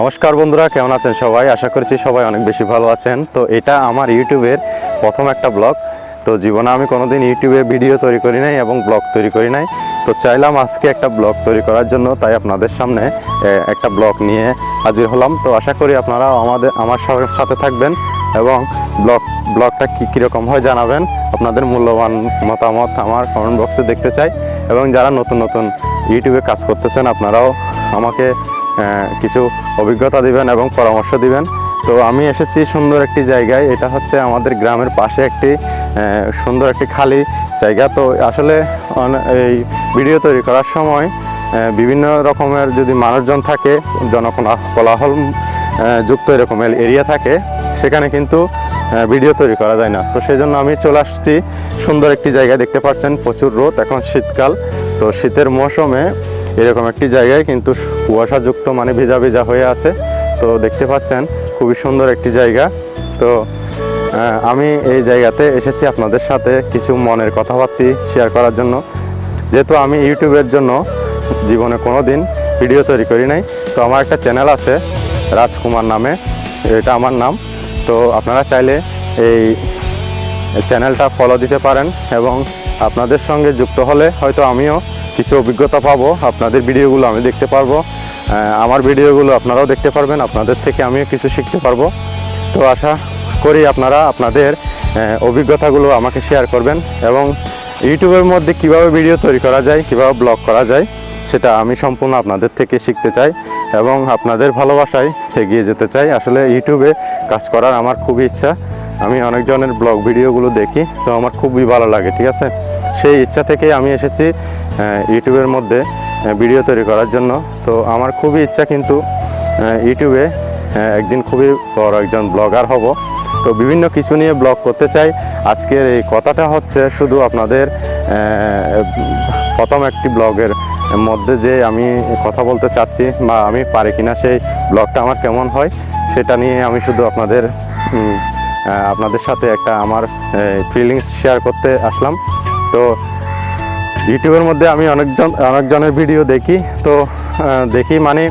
নমস্কার বন্ধুরা, কেমন আছেন সবাই? আশা করছি সবাই অনেক বেশি ভালো আছেন। তো এটা আমার ইউটিউবের প্রথম একটা ব্লগ। তো জীবনে আমি কোনোদিন ইউটিউবে ভিডিও তৈরি করি নাই এবং ব্লগ তৈরি করি নাই। তো চাইলাম আজকে একটা ব্লগ তৈরি করার জন্য, তাই আপনাদের সামনে একটা ব্লগ নিয়ে হাজির হলাম। তো আশা করি আপনারাও আমাদের, আমার সাথে থাকবেন এবং ব্লগ, ব্লগটা কী, কীরকম হয় জানাবেন। আপনাদের মূল্যবান মতামত আমার কমেন্ট বক্সে দেখতে চাই। এবং যারা নতুন নতুন ইউটিউবে কাজ করতেছেন, আপনারাও আমাকে কিছু অভিজ্ঞতা দিবেন এবং পরামর্শ দিবেন। তো আমি এসেছি সুন্দর একটি জায়গায়। এটা হচ্ছে আমাদের গ্রামের পাশে একটি সুন্দর একটি খালি জায়গা। তো আসলে এই ভিডিও তৈরি করার সময় বিভিন্ন রকমের যদি মানুষজন থাকে জনকোন কোলাহল যুক্ত এরকম এরিয়া থাকে, সেখানে কিন্তু ভিডিও তৈরি করা যায় না। তো সেই জন্য আমি চলে আসছি। সুন্দর একটি জায়গায় দেখতে পাচ্ছেন প্রচুর রোদ, এখন শীতকাল। তো শীতের মৌসুমে এরকম একটি জায়গায় কিন্তু কুয়াশাযুক্ত মানে ভেজা ভেজা হয়ে আছে। তো দেখতে পাচ্ছেন, খুবই সুন্দর একটি জায়গা। তো আমি এই জায়গাতে এসেছি আপনাদের সাথে কিছু মনের কথাবার্তি শেয়ার করার জন্য। যেহেতু আমি ইউটিউবের জন্য জীবনে কোনো দিন ভিডিও তৈরি করি নাই, তো আমার একটা চ্যানেল আছে, রাজকুমার নামে। এটা আমার নাম। তো আপনারা চাইলে এই চ্যানেলটা ফলো দিতে পারেন এবং আপনাদের সঙ্গে যুক্ত হলে হয়তো আমিও কিছু অভিজ্ঞতা পাবো, আপনাদের ভিডিওগুলো আমি দেখতে পারব। আমার ভিডিওগুলো আপনারাও দেখতে পারবেন, আপনাদের থেকে আমিও কিছু শিখতে পারব। তো আশা করি আপনারা আপনাদের অভিজ্ঞতাগুলো আমাকে শেয়ার করবেন এবং ইউটিউবের মধ্যে কীভাবে ভিডিও তৈরি করা যায়, কীভাবে ব্লগ করা যায়, সেটা আমি সম্পূর্ণ আপনাদের থেকে শিখতে চাই এবং আপনাদের ভালোবাসায় এগিয়ে যেতে চাই। আসলে ইউটিউবে কাজ করার আমার খুবই ইচ্ছা। আমি অনেকজনের ব্লগ ভিডিওগুলো দেখি, তো আমার খুবই ভালো লাগে, ঠিক আছে? সেই ইচ্ছা থেকে আমি এসেছি ইউটিউবের মধ্যে ভিডিও তৈরি করার জন্য। তো আমার খুবই ইচ্ছা কিন্তু ইউটিউবে একদিন খুবই বড় একজন ব্লগার হব। তো বিভিন্ন কিছু নিয়ে ব্লগ করতে চাই। আজকের এই কথাটা হচ্ছে শুধু আপনাদের প্রথম একটি ব্লগের মধ্যে যে আমি কথা বলতে চাচ্ছি বা আমি পারি কিনা সেই ব্লগটা আমার কেমন হয়, সেটা নিয়ে আমি শুধু আপনাদের আপনাদের সাথে একটা আমার ফিলিংস শেয়ার করতে আসলাম। তো ইউটিউবের মধ্যে আমি অনেকজন অনেকজনের ভিডিও দেখি। তো দেখি মানে